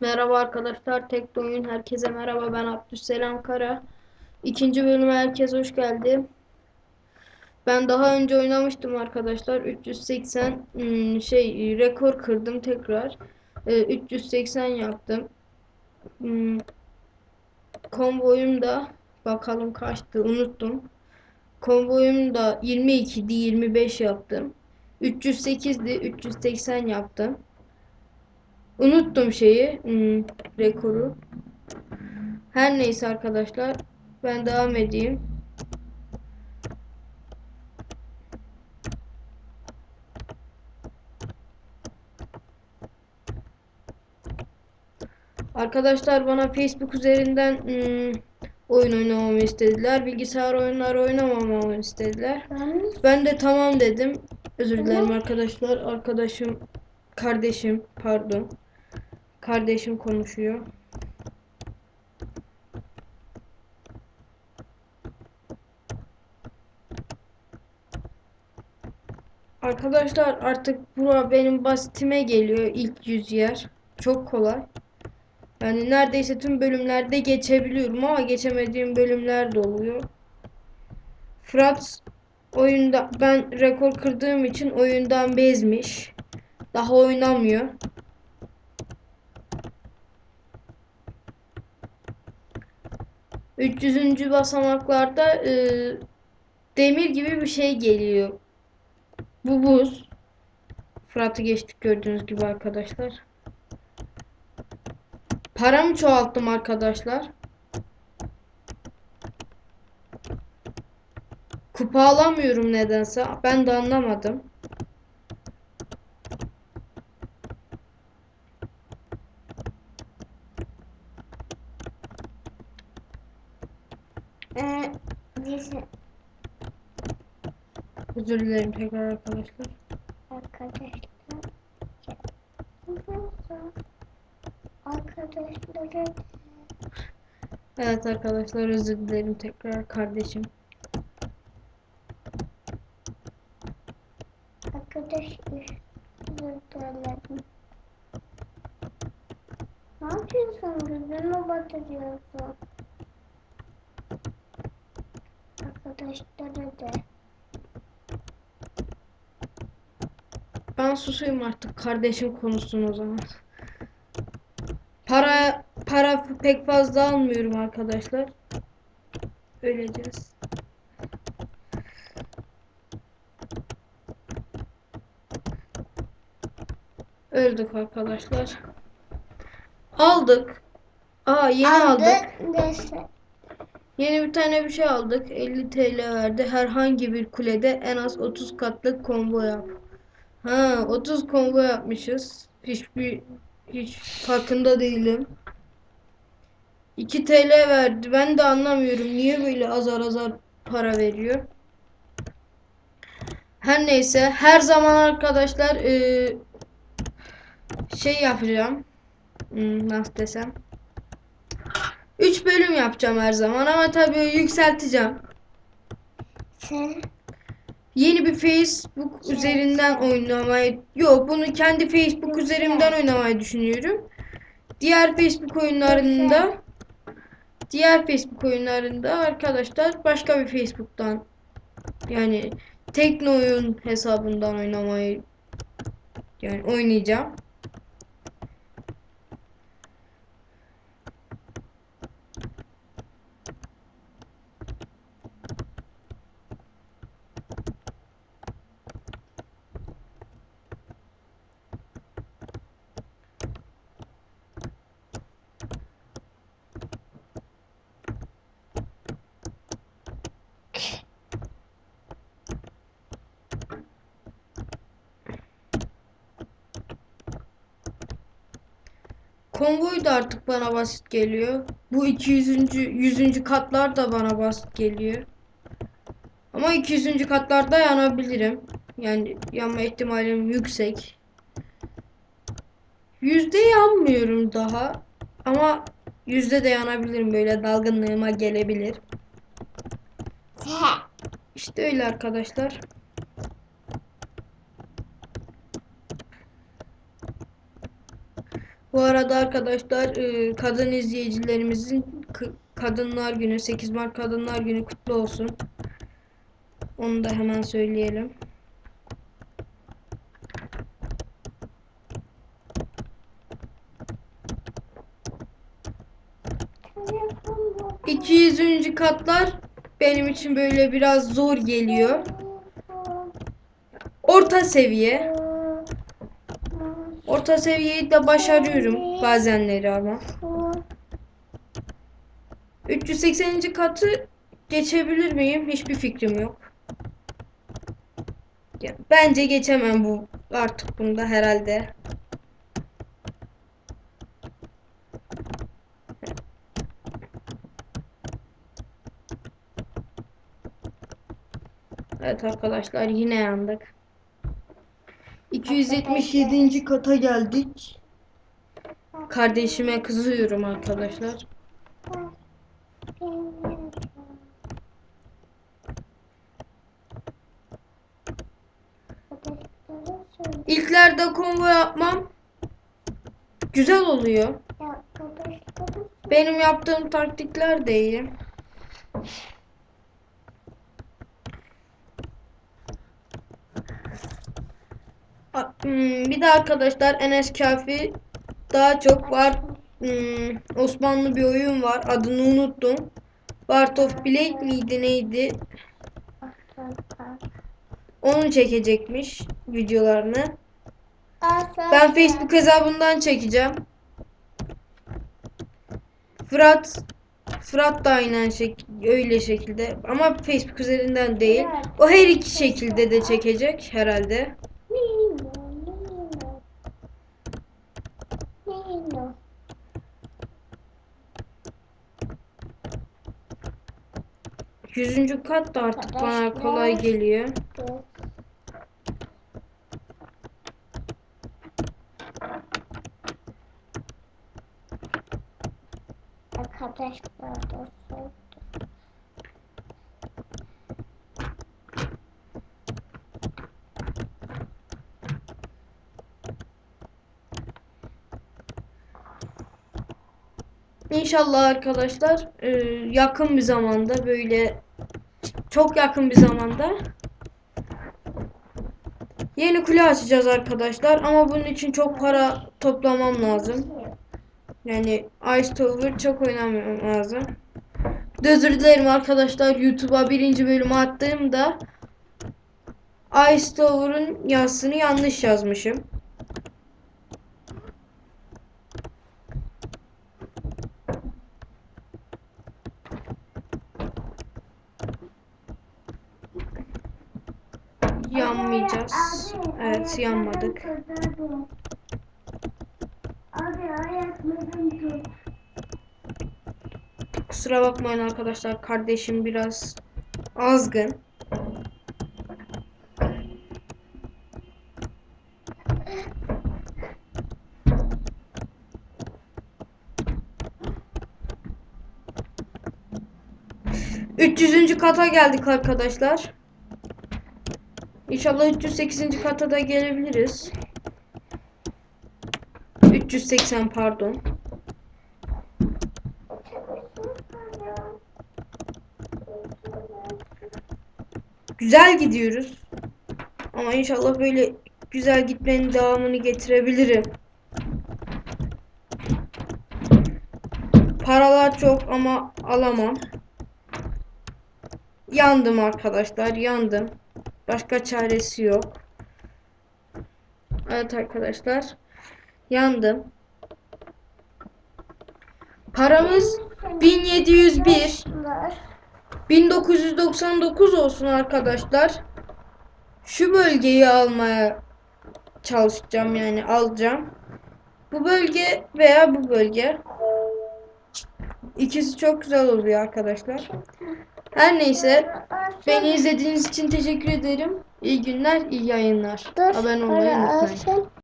Merhaba arkadaşlar, Tek Oyun herkese merhaba. Ben Abdüsselam Kara. İkinci bölüme herkes hoş geldi. Ben daha önce oynamıştım arkadaşlar. 380 hmm, şey rekor kırdım tekrar. Ee, 380 yaptım. Hmm, Konvoyum da bakalım kaçtı unuttum. Konvoyum da 22'di 25 yaptım. 308'di 380 yaptım. Unuttum şeyi, hmm, rekoru. Her neyse arkadaşlar, ben devam edeyim. Arkadaşlar bana Facebook üzerinden hmm, oyun oynamamı istediler. Bilgisayar oyunları oynamamamı istediler. Ben de tamam dedim. Özür dilerim arkadaşlar. Arkadaşım, kardeşim, pardon. Kardeşim konuşuyor. Arkadaşlar artık bura benim basitime geliyor ilk yüz yer. Çok kolay. Yani neredeyse tüm bölümlerde geçebiliyorum ama geçemediğim bölümler de oluyor. Fırat oyunda ben rekor kırdığım için oyundan bezmiş. Daha oynamıyor. 300. basamaklarda e, demir gibi bir şey geliyor. Bu buz. Fırat'ı geçtik gördüğünüz gibi arkadaşlar. Paramı çoğalttım arkadaşlar. Kupa alamıyorum nedense. Ben de anlamadım. Ee, neyse Özür dilerim tekrar arkadaşlar. arkadaşlar. Arkadaşlar Evet arkadaşlar özür dilerim tekrar kardeşim. arkadaşlar söyledim. Ne yapıyorsun? Gözüme batırıyorsun. Arkadaşlara de. Ben susayım artık kardeşim konuşsun o zaman. Para para pek fazla almıyorum arkadaşlar. Öleceğiz. Öldük arkadaşlar. Aldık. Aa yeni aldık. Neyse. Yeni bir tane bir şey aldık. 50 TL verdi. Herhangi bir kulede en az 30 katlık combo yap. Ha 30 combo yapmışız. Hiçbir hiç farkında değilim. 2 TL verdi. Ben de anlamıyorum. Niye böyle azar azar para veriyor? Her neyse. Her zaman arkadaşlar eee, şey yapacağım. Hmm, nasıl desem. 3 bölüm yapacağım her zaman ama tabii yükselteceğim. Sen Yeni bir Facebook üzerinden oynamayı yok bunu kendi Facebook üzerimden oynamayı düşünüyorum. Diğer Facebook oyunlarında diğer Facebook oyunlarında arkadaşlar başka bir Facebook'tan yani Tekno oyun hesabından oynamayı yani oynayacağım. Konvoy da artık bana basit geliyor. Bu 200. 100. katlar da bana basit geliyor. Ama 200. katlarda yanabilirim. Yani yanma ihtimalim yüksek. Yüzde yanmıyorum daha. Ama yüzde de yanabilirim. Böyle dalgınlığıma gelebilir. İşte öyle arkadaşlar. Bu arada arkadaşlar e, kadın izleyicilerimizin Kadınlar Günü 8 Mart Kadınlar Günü kutlu olsun. Onu da hemen söyleyelim. Yok. 200. katlar benim için böyle biraz zor geliyor. Orta seviye. Orta seviyeyi de başarıyorum bazenleri ama. 380. katı geçebilir miyim? Hiçbir fikrim yok. Ya, bence geçemem bu artık bunda herhalde. Evet arkadaşlar yine yandık. 277. kata geldik. Kardeşime kızıyorum arkadaşlar. İlklerde konvoy yapmam güzel oluyor. Benim yaptığım taktikler de iyi. Bir de arkadaşlar Enes Kafi daha çok var. Hmm, Osmanlı bir oyun var. Adını unuttum. Bart of Blade miydi neydi? Onu çekecekmiş videolarını. Ben Facebook hesabından çekeceğim. Fırat Fırat da aynen şek öyle şekilde ama Facebook üzerinden değil. O her iki şekilde de çekecek herhalde. Yüzüncü kat da artık bana kolay geliyor. Arkadaşlar da İnşallah arkadaşlar e, yakın bir zamanda böyle çok yakın bir zamanda yeni kule açacağız arkadaşlar ama bunun için çok para toplamam lazım. Yani Ice Tower çok oynamam lazım. Özür dilerim arkadaşlar YouTube'a birinci bölümü attığımda Ice Tower'ın yazısını yanlış yazmışım. Evet yanmadık. Kusura bakmayın arkadaşlar kardeşim biraz azgın. ...300. kata geldik arkadaşlar. İnşallah 308. kata da gelebiliriz. 380 pardon. Güzel gidiyoruz. Ama inşallah böyle güzel gitmenin devamını getirebilirim. Paralar çok ama alamam. Yandım arkadaşlar, yandım. Başka çaresi yok. Evet arkadaşlar. Yandım. Paramız 1701. 1999 olsun arkadaşlar. Şu bölgeyi almaya çalışacağım yani alacağım. Bu bölge veya bu bölge. İkisi çok güzel oluyor arkadaşlar. Her neyse beni izlediğiniz için teşekkür ederim. İyi günler, iyi yayınlar. Abone olmayı unutmayın.